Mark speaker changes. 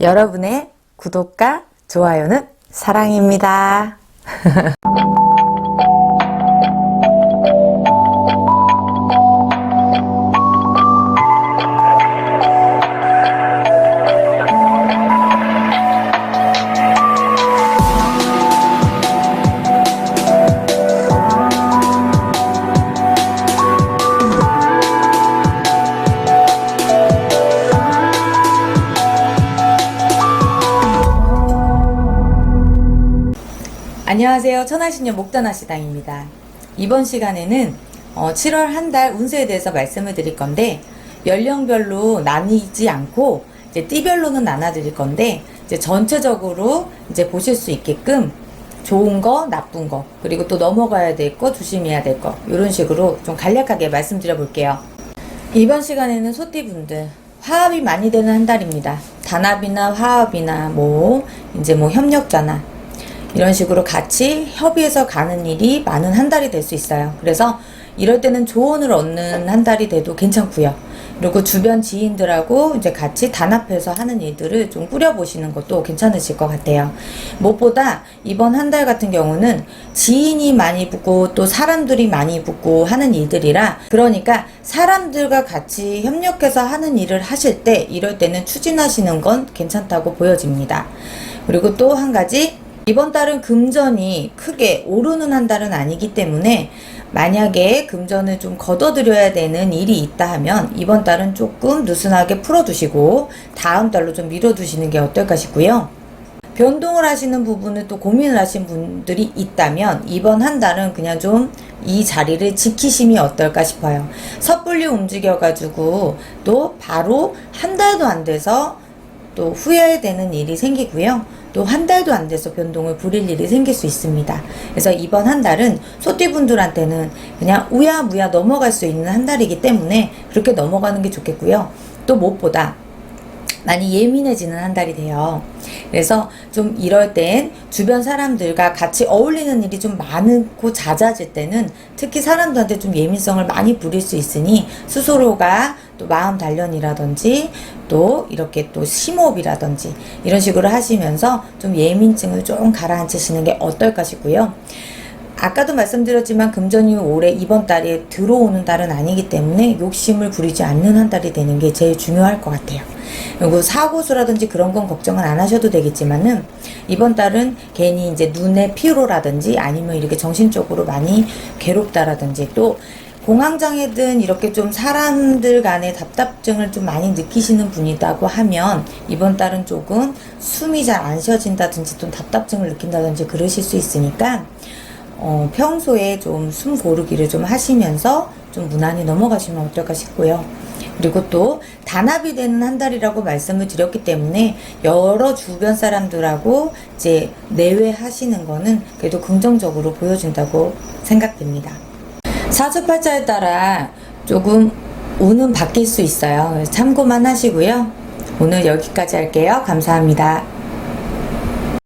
Speaker 1: 여러분의 구독과 좋아요는 사랑입니다. 안녕하세요. 천하신녀 목단화시당입니다. 이번 시간에는 어, 7월 한 달 운세에 대해서 말씀을 드릴 건데 연령별로 나뉘지 않고 이제 띠별로는 나눠 드릴 건데 이제 전체적으로 이제 보실 수 있게끔 좋은 거, 나쁜 거, 그리고 또 넘어가야 될 거, 조심해야 될 거, 이런 식으로 좀 간략하게 말씀드려 볼게요. 이번 시간에는 소띠분들 화합이 많이 되는 한 달입니다. 단합이나 화합이나 뭐 이제 뭐 협력자나 이런 식으로 같이 협의해서 가는 일이 많은 한 달이 될 수 있어요. 그래서 이럴 때는 조언을 얻는 한 달이 돼도 괜찮고요. 그리고 주변 지인들하고 이제 같이 단합해서 하는 일들을 좀 꾸려보시는 것도 괜찮으실 것 같아요. 무엇보다 이번 한 달 같은 경우는 지인이 많이 붙고 또 사람들이 많이 붙고 하는 일들이라 그러니까 사람들과 같이 협력해서 하는 일을 하실 때 이럴 때는 추진하시는 건 괜찮다고 보여집니다. 그리고 또 한 가지 이번 달은 금전이 크게 오르는 한 달은 아니기 때문에 만약에 금전을 좀 걷어들여야 되는 일이 있다 하면 이번 달은 조금 느슨하게 풀어두시고 다음 달로 좀 미뤄두시는 게 어떨까 싶고요. 변동을 하시는 부분을 또 고민을 하신 분들이 있다면 이번 한 달은 그냥 좀 이 자리를 지키심이 어떨까 싶어요. 섣불리 움직여가지고 또 바로 한 달도 안 돼서 또 후회되는 일이 생기고요. 또 한 달도 안 돼서 변동을 부릴 일이 생길 수 있습니다. 그래서 이번 한 달은 소띠분들한테는 그냥 우야무야 넘어갈 수 있는 한 달이기 때문에 그렇게 넘어가는 게 좋겠고요. 또 무엇보다 많이 예민해지는 한 달이 돼요. 그래서 좀 이럴 땐 주변 사람들과 같이 어울리는 일이 좀 많고 잦아질 때는 특히 사람들한테 좀 예민성을 많이 부릴 수 있으니 스스로가 또 마음 단련이라든지 또 이렇게 또 심호흡이라든지 이런 식으로 하시면서 좀 예민증을 좀 가라앉히시는 게 어떨까 싶고요. 아까도 말씀드렸지만 금전이 올해 이번 달에 들어오는 달은 아니기 때문에 욕심을 부리지 않는 한 달이 되는 게 제일 중요할 것 같아요. 그리고 사고수라든지 그런 건 걱정은 안 하셔도 되겠지만은 이번 달은 괜히 이제 눈의 피로라든지 아니면 이렇게 정신적으로 많이 괴롭다라든지 또 공황장애든 이렇게 좀 사람들 간의 답답증을 좀 많이 느끼시는 분이라고 하면 이번 달은 조금 숨이 잘 안 쉬어진다든지 또 답답증을 느낀다든지 그러실 수 있으니까 어, 평소에 좀 숨 고르기를 좀 하시면서 좀 무난히 넘어가시면 어떨까 싶고요. 그리고 또 단합이 되는 한 달이라고 말씀을 드렸기 때문에 여러 주변 사람들하고 이제 내외하시는 거는 그래도 긍정적으로 보여준다고 생각됩니다. 사주팔자에 따라 조금 운은 바뀔 수 있어요. 참고만 하시고요. 오늘 여기까지 할게요. 감사합니다.